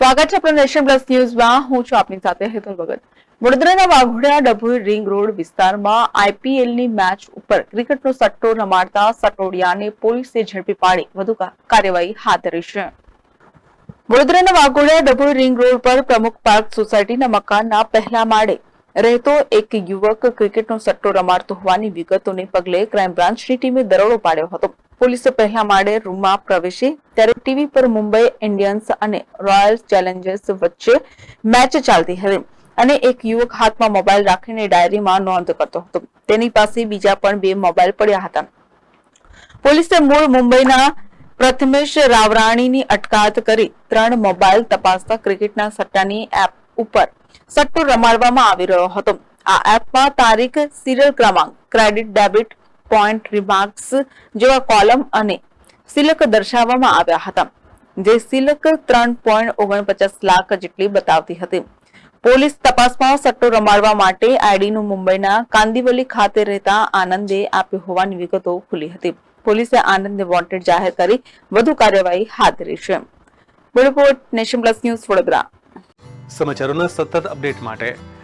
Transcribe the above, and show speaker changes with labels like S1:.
S1: સ્વાગત છે આપણા પ્લસ ન્યૂઝમાં. હું છું આપની સાથે હેતલ ભગત. વડોદરાના વાઘોડિયા ડભોઈ રિંગ રોડ વિસ્તારમાં આઈપીએલની મેચ ઉપર ક્રિકેટનો સટ્ટો રમાડતા સટોડિયાને પોલીસે ઝડપી પાડી. વધુ કાર્યવાહી હાથ ધરી છે. વડોદરાના વાઘોડિયા ડભોઈ રિંગ રોડ પર પ્રમુખ પાર્ક સોસાયટીના મકાનના પહેલા માળે રહેતો એક યુવક ક્રિકેટનો સટ્ટો રમાડતો હોવાની વિગતોને પગલે ક્રાઇમ બ્રાન્ચની ટીમે દરોડો પાડ્યો હતો. પોલીસે પહેલા માળે રૂમમાં પ્રવેશી ત્યારે ટીવી પર મુંબઈ ઇન્ડિયન્સ અને રોયલ ચેલેન્જર્સ વચ્ચે મેચ ચાલતી હતી અને એક યુવક હાથમાં મોબાઈલ રાખીને ડાયરીમાં નોંધ કરતો હતો. તેની પાસે બીજા પણ બે મોબાઈલ પડ્યા હતા. પોલીસે મૂળ મુંબઈના પ્રથમેશ રાવરાણીની અટકાયત કરી ત્રણ મોબાઈલ તપાસતા ક્રિકેટના સટ્ટાની એપ ઉપર સટ્ટો રમાડવામાં આવી રહ્યો હતો. આ એપમાં તારીખ, સિરિયલ ક્રમાંક, ક્રેડિટ, ડેબિટ પોઈન્ટ રિમાર્ક્સ જેવા કોલમ અને સિલક દર્શાવવામાં આવ્યા હતા, જે સિલક ત્રણ પોઈન્ટ ઓગણપચાસ લાખ જેટલી બતાવતી હતી. પોલીસ તપાસમાં સટ્ટો રમાડવા માટે આઈડીનું મુંબઈના કાંદીવલી ખાતે રહેતા આનંદે આપ્યો હોવાની વિગતો ખુલી હતી. પોલીસે આનંદને વોન્ટેડ જાહેર કરી વધુ કાર્યવાહી હાથ ધરી છે. Report Nation Plus News Vadodara.
S2: સમાચારોના સતત અપડેટ માટે